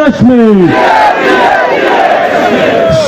কাশ্মীর।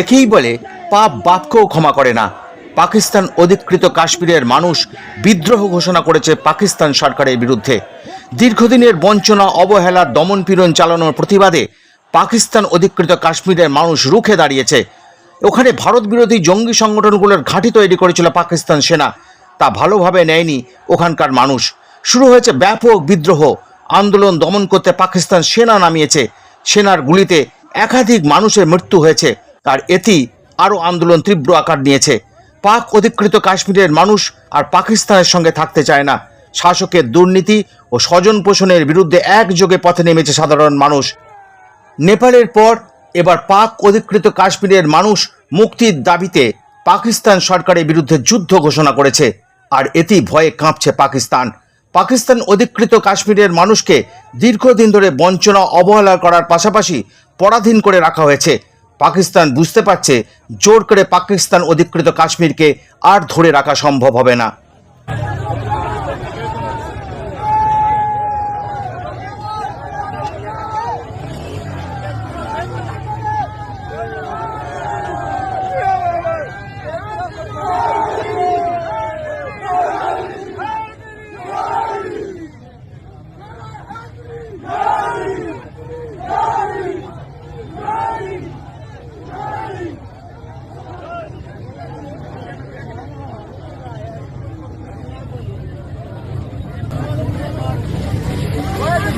একেই বলে পাপ বাপকেও ক্ষমা করে না। পাকিস্তান অধিকৃত কাশ্মীরের মানুষ বিদ্রোহ ঘোষণা করেছে পাকিস্তান সরকারের বিরুদ্ধে। দীর্ঘদিনের বঞ্চনা, অবহেলা দমনপীড়ন চালানোর প্রতিবাদে পাকিস্তান অধিকৃত কাশ্মীরের মানুষ রুখে দাঁড়িয়েছে। ওখানে ভারত বিরোধী জঙ্গি সংগঠনগুলোর ঘাঁটি তৈরি করেছিল পাকিস্তান সেনা। তা ভালোভাবে নেয়নি ওখানকার মানুষ। শুরু হয়েছে ব্যাপক বিদ্রোহ। আন্দোলন দমন করতে পাকিস্তান সেনা নামিয়েছে। সেনার গুলিতে একাধিক মানুষের মৃত্যু হয়েছে। আর এতেই আরও আন্দোলন তীব্র আকার নিয়েছে। পাক অধিকৃত কাশ্মীরের মানুষ আর পাকিস্তানের সঙ্গে থাকতে চায় না। শাসকের দুর্নীতি ও স্বজন পোষণের বিরুদ্ধে একযোগে পথে নেমেছে সাধারণ মানুষ। নেপালের পর এবার পাক অধিকৃত কাশ্মীরের মানুষ মুক্তির দাবিতে পাকিস্তান সরকারের বিরুদ্ধে যুদ্ধ ঘোষণা করেছে, আর এতেই ভয়ে কাঁপছে পাকিস্তান। পাকিস্তান অধিকৃত কাশ্মীরের মানুষকে দীর্ঘদিন ধরে বঞ্চনা, অবহেলা করার পাশাপাশি পরাধীন করে রাখা হয়েছে। পাকিস্তান বুঝতে পারছে, জোর করে পাকিস্তান অধিকৃত কাশ্মীরকে আর ধরে রাখা সম্ভব হবে না।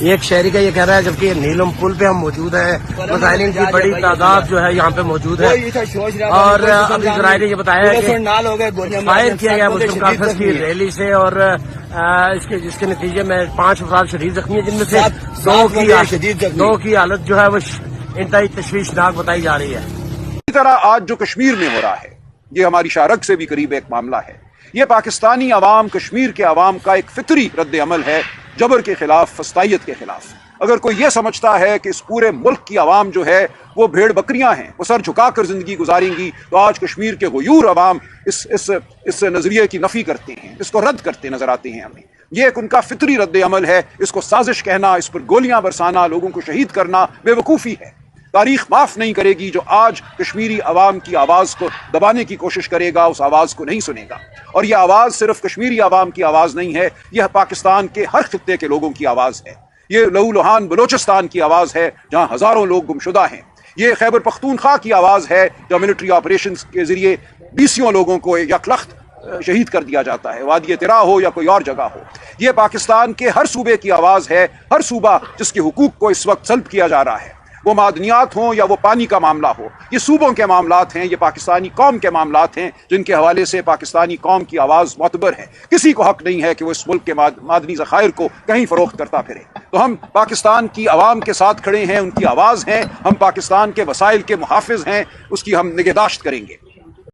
ایک شہری کا یہ کہہ رہا ہے جبکہ نیلم پل پہ ہم موجود ہیں۔ مظاہرین کی بڑی تعداد جو ہے یہاں پہ موجود ہے۔ اور اب اسرائیل نے یہ بتایا ہے کہ فائر کیا گیا مسلم کانفرنس کی ریلی سے اور اس کے جس کے نتیجے میں پانچ افراد شدید زخمی ہیں جن میں سے دو کی دو کی حالت جو ہے وہ انتہائی تشویشناک بتائی جا رہی ہے۔ اسی طرح آج جو کشمیر میں ہو رہا ہے یہ ہماری شارک سے بھی قریب ایک معاملہ ہے۔ یہ پاکستانی عوام کشمیر کے عوام کا ایک فطری رد عمل ہے۔ جبر کے خلاف فسطائیت کے خلاف۔ اگر کوئی یہ سمجھتا ہے کہ اس پورے ملک کی عوام جو ہے، وہ بھیڑ بکریاں ہیں، وہ سر جھکا کر زندگی گزاریں گی، تو آج کشمیر کے غیور عوام اس اس اس نظریے کی نفی کرتے ہیں، اس کو رد کرتے نظر آتے ہیں ہمیں۔ یہ ایک ان کا فطری رد عمل ہے، اس کو سازش کہنا، اس پر گولیاں برسانا، لوگوں کو شہید کرنا بے وقوفی ہے۔ تاریخ معاف نہیں کرے گی جو آج کشمیری عوام کی آواز کو دبانے کی کوشش کرے گا، اس آواز کو نہیں سنے گا۔ اور یہ آواز صرف کشمیری عوام کی آواز نہیں ہے، یہ پاکستان کے ہر خطے کے لوگوں کی آواز ہے۔ یہ لہو لوہان بلوچستان کی آواز ہے جہاں ہزاروں لوگ گمشدہ ہیں۔ یہ خیبر پختونخوا کی آواز ہے جو ملٹری آپریشنز کے ذریعے بیسیوں لوگوں کو یکلخت شہید کر دیا جاتا ہے، وادی ترا ہو یا کوئی اور جگہ ہو۔ یہ پاکستان کے ہر صوبے کی آواز ہے، ہر صوبہ جس کے حقوق کو اس وقت سلب کیا جا رہا ہے۔ وہ معدنیات ہوں یا وہ پانی کا معاملہ ہو، یہ صوبوں کے معاملات ہیں، یہ پاکستانی قوم کے معاملات ہیں، جن کے حوالے سے پاکستانی قوم کی آواز معتبر ہے۔ کسی کو حق نہیں ہے کہ وہ اس ملک کے معدنی ذخائر کو کہیں فروخت کرتا پھرے۔ تو ہم پاکستان کی عوام کے ساتھ کھڑے ہیں، ان کی آواز ہیں ہم پاکستان کے وسائل کے محافظ ہیں، اس کی ہم نگہداشت کریں گے۔